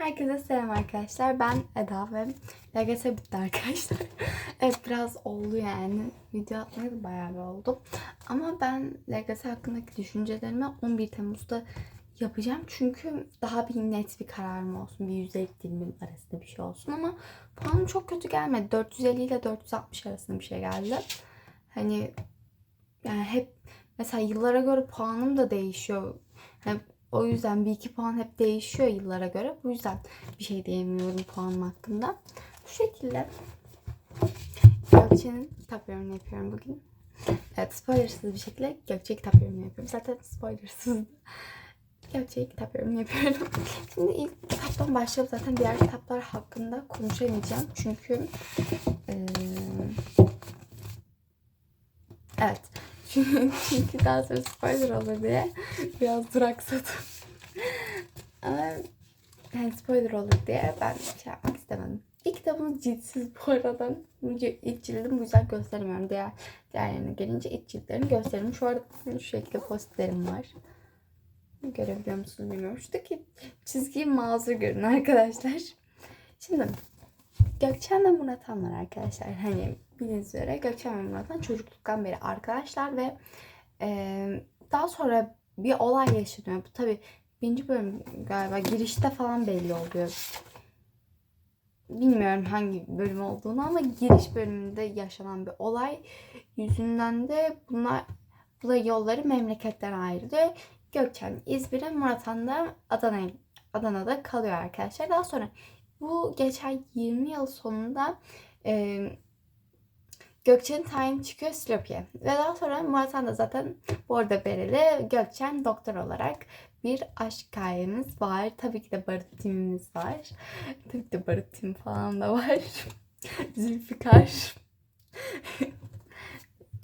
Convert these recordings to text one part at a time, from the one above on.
Herkese selam arkadaşlar. Ben Eda ve LGS bitti arkadaşlar. evet biraz oldu yani. Video atmaya bayağı bir oldu. Ama ben LGS hakkındaki düşüncelerimi 11 Temmuz'da yapacağım. Çünkü daha bir net bir kararım olsun. Bir yüzdelik dilimin arasında bir şey olsun ama puanım çok kötü gelmedi. 450 ile 460 arasında bir şey geldi. Hani yani hep mesela yıllara göre puanım da değişiyor. Hani o yüzden bir iki puan hep değişiyor yıllara göre. Bu yüzden bir şey diyemiyorum puanım hakkında. Bu şekilde Gökçe'nin kitap yorumunu yapıyorum bugün. Evet spoilersız bir şekilde Gökçe kitap yorumunu yapıyorum. Zaten spoilersız. Gökçe'ye kitap yorumunu yapıyorum. Şimdi ilk kitaptan başlayıp zaten diğer kitaplar hakkında konuşamayacağım. Çünkü eee, evet. Çünkü, daha sonra spoiler olur diye biraz duraksadım. Ama yani spoiler olur diye ben şey yapmak istemedim. İlk kitabımız ciltsiz bu arada. İlk cildim bu yüzden gösteremiyorum. Diğer, diğerlerine gelince ilk ciltlerini gösteririm. Şu arada şu şekilde postlerim var. Görebiliyor musunuz bilmiyorum. Şuradaki çizgiyi mazur görün arkadaşlar. Şimdi Gökçen ve Murat Han var arkadaşlar. Hani bildiğiniz üzere Gökçen ve Murat Han çocukluktan beri arkadaşlar ve e, daha sonra bir olay yaşanıyor. Bu tabi birinci bölüm galiba girişte falan belli oluyor. Bilmiyorum hangi bölüm olduğunu ama giriş bölümünde yaşanan bir olay yüzünden de bunlar bu da yolları memleketten ayrılıyor. Gökçen İzmir'e, Murat Han da Adana'ya Adana'da kalıyor arkadaşlar. Daha sonra bu geçen 20 yıl sonunda e, Gökçen'in tayini çıkıyor Silopi'ye. Ve daha sonra Murat Han da zaten arada bereli Gökçen doktor olarak bir aşk hikayemiz var. Tabii ki de barut timimiz var. Tabii ki de barut tim falan da var. Zülfikar.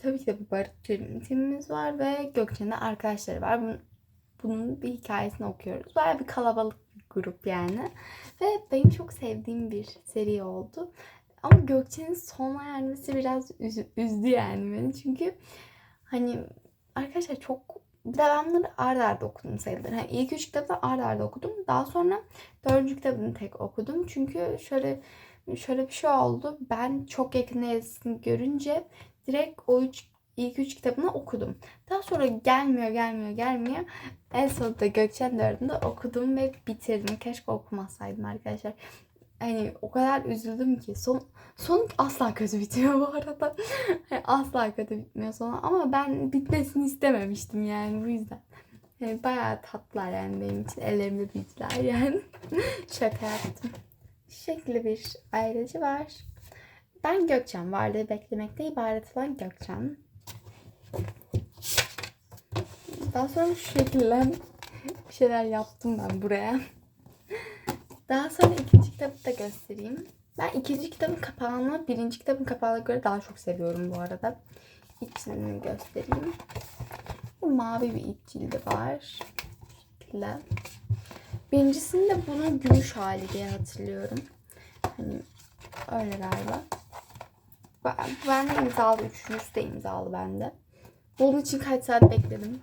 Tabii ki de bir barut tim- timimiz var ve Gökçen'in arkadaşları var. Bunun, bunun bir hikayesini okuyoruz. Baya bir kalabalık grup yani. Ve benim çok sevdiğim bir seri oldu. Ama Gökçe'nin sona ermesi biraz üz- üzdü yani beni. Çünkü hani arkadaşlar çok bir de ben bunları ard arda okudum sayılır. Yani ilk üç kitabı da ard arda okudum. Daha sonra dördüncü kitabını tek okudum. Çünkü şöyle şöyle bir şey oldu. Ben çok yakında yazısını görünce direkt o üç ilk üç kitabını okudum. Daha sonra gelmiyor, gelmiyor, gelmiyor. En sonunda Gökçen dördünde okudum ve bitirdim. Keşke okumasaydım arkadaşlar. Hani o kadar üzüldüm ki son son asla kötü bitmiyor bu arada. Hani asla kötü bitmiyor sonu ama ben bitmesini istememiştim yani bu yüzden. Yani bayağı tatlılar yani benim için. Ellerimde büyüdüler yani. Şaka yaptım. Şu bir ayrıcı var. Ben Gökçen. Varlığı beklemekte ibaret olan Gökçen. Daha sonra şu şekilde bir şeyler yaptım ben buraya. Daha sonra ikinci kitabı da göstereyim. Ben ikinci kitabın kapağını birinci kitabın kapağına göre daha çok seviyorum bu arada. İçini göstereyim. Bu mavi bir iç cildi var. Şu şekilde. Birincisinde bunun gümüş hali diye hatırlıyorum. Hani öyle galiba. Ben, ben de imzalı. Üçüncüsü de imzalı bende. Bunun için kaç saat bekledim.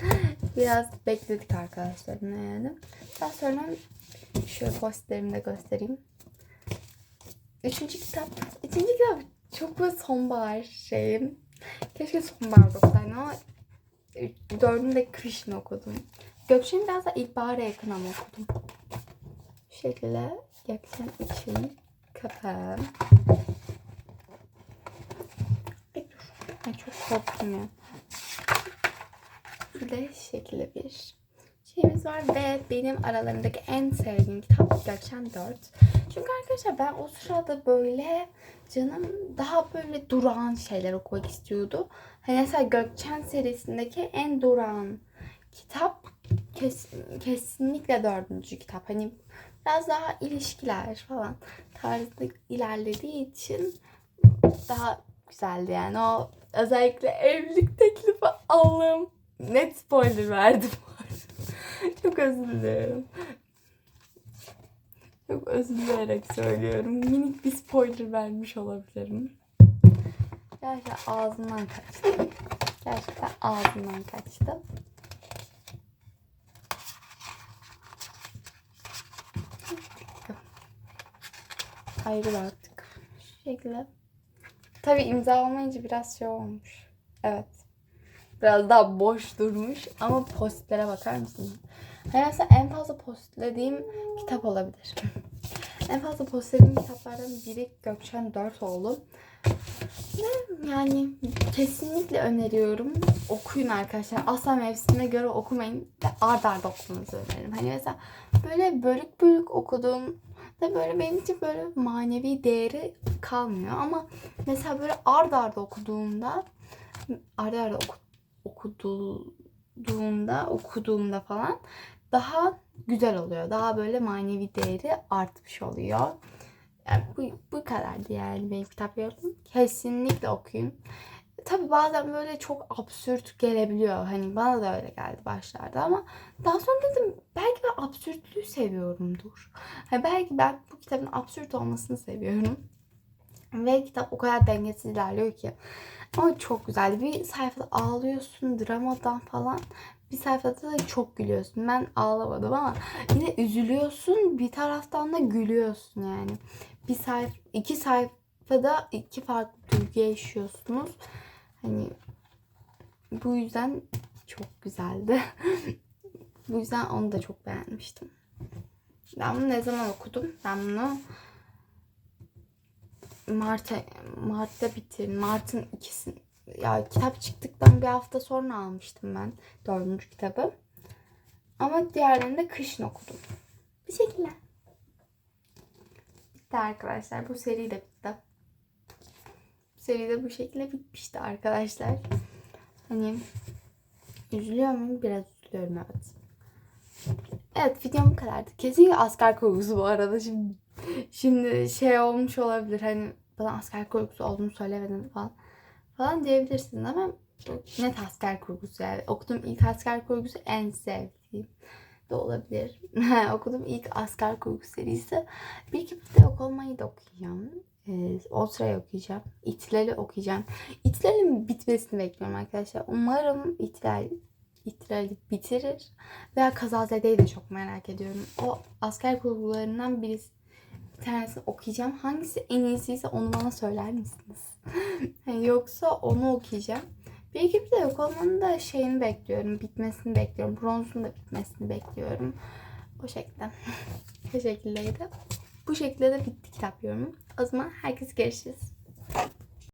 Biraz bekledik arkadaşlarımla yani. Daha sonra şöyle postlerimi de göstereyim. Üçüncü kitap. Üçüncü kitap çok böyle sonbahar şeyim. Keşke sonbahar okusaydım ama dördünü de kışın okudum. Gökçen'i biraz da ilkbahara yakın ama okudum. Şu şekilde Gökçen için kapağı. De şu şekilde bir şeyimiz var ve benim aralarındaki en sevdiğim kitap Gökçen 4. Çünkü arkadaşlar ben o sırada böyle canım daha böyle durağan şeyler okumak istiyordu. Hani mesela Gökçen serisindeki en durağan kitap kes, kesinlikle dördüncü kitap. Hani biraz daha ilişkiler falan tarzında ilerlediği için daha güzeldi yani. O özellikle evlilik teklifi Allah'ım net spoiler verdim. Çok özür dilerim. Çok özür dileyerek söylüyorum. Minik bir spoiler vermiş olabilirim. Gerçekten ağzımdan kaçtı. Gerçekten ağzımdan kaçtı. ayrı baktık. Şu şekilde. Tabii imza olmayınca biraz şey olmuş. Evet. Biraz daha boş durmuş ama postlere bakar mısınız? Hani aslında en fazla postlediğim kitap olabilir. en fazla postlediğim kitaplardan biri Gökçen 4 oldu. Yani kesinlikle öneriyorum. Okuyun arkadaşlar. Asla mevsimine göre okumayın. Ard arda okumanızı öneririm. Hani mesela böyle bölük bölük okuduğum da böyle benim için böyle manevi değeri kalmıyor. Ama mesela böyle ard arda okuduğumda ard arda oku, okuduğumda okuduğumda falan daha güzel oluyor. Daha böyle manevi değeri artmış oluyor. Yani bu, bu kadardı yani benim kitap yorumum. Kesinlikle okuyun. Tabi bazen böyle çok absürt gelebiliyor. Hani bana da öyle geldi başlarda ama daha sonra dedim belki ben absürtlüğü seviyorumdur. Hani belki ben bu kitabın absürt olmasını seviyorum. Ve kitap o kadar dengesiz ilerliyor ki. Ama çok güzeldi. Bir sayfada ağlıyorsun dramadan falan. Bir sayfada da çok gülüyorsun. Ben ağlamadım ama yine üzülüyorsun. Bir taraftan da gülüyorsun yani. Bir sayfa, iki sayfada iki farklı duygu yaşıyorsunuz. Hani bu yüzden çok güzeldi. bu yüzden onu da çok beğenmiştim. Ben bunu ne zaman okudum? Ben bunu Mart'a Mart'ta bitirdim. Mart'ın ikisini ya kitap çıktıktan bir hafta sonra almıştım ben dördüncü kitabı. Ama diğerlerini de kışın okudum. Bir şekilde. Bitti arkadaşlar. Bu seri de bitti. Seri de bu şekilde bitmişti arkadaşlar. Hani üzülüyor muyum? Biraz üzülüyorum evet. Evet videom bu kadardı. Kesinlikle asker kurgusu bu arada. Şimdi, şimdi şey olmuş olabilir. Hani bana asker kurgusu olduğunu söylemedin falan. Falan diyebilirsiniz ama net asker kurgusu yani. Okuduğum ilk asker kurgusu en sevdiğim de olabilir. Okuduğum ilk asker kurgu serisi. Bir iki de yok olmayı da okuyacağım. Ee, o sırayı okuyacağım. İtilali okuyacağım. İtilal'in bitmesini bekliyorum arkadaşlar. Umarım İtilal İtilali bitirir. Veya Kazazede'yi de çok merak ediyorum. O asker kurgularından birisi bir tanesini okuyacağım. Hangisi en iyisiyse onu bana söyler misiniz? Yoksa onu okuyacağım. Bir iki bir de yok olmanın da şeyini bekliyorum. Bitmesini bekliyorum. Bronzun da bitmesini bekliyorum. O şekilde. Bu şekildeydi. Bu şekilde de bitti kitap yorumu. O zaman herkes görüşürüz.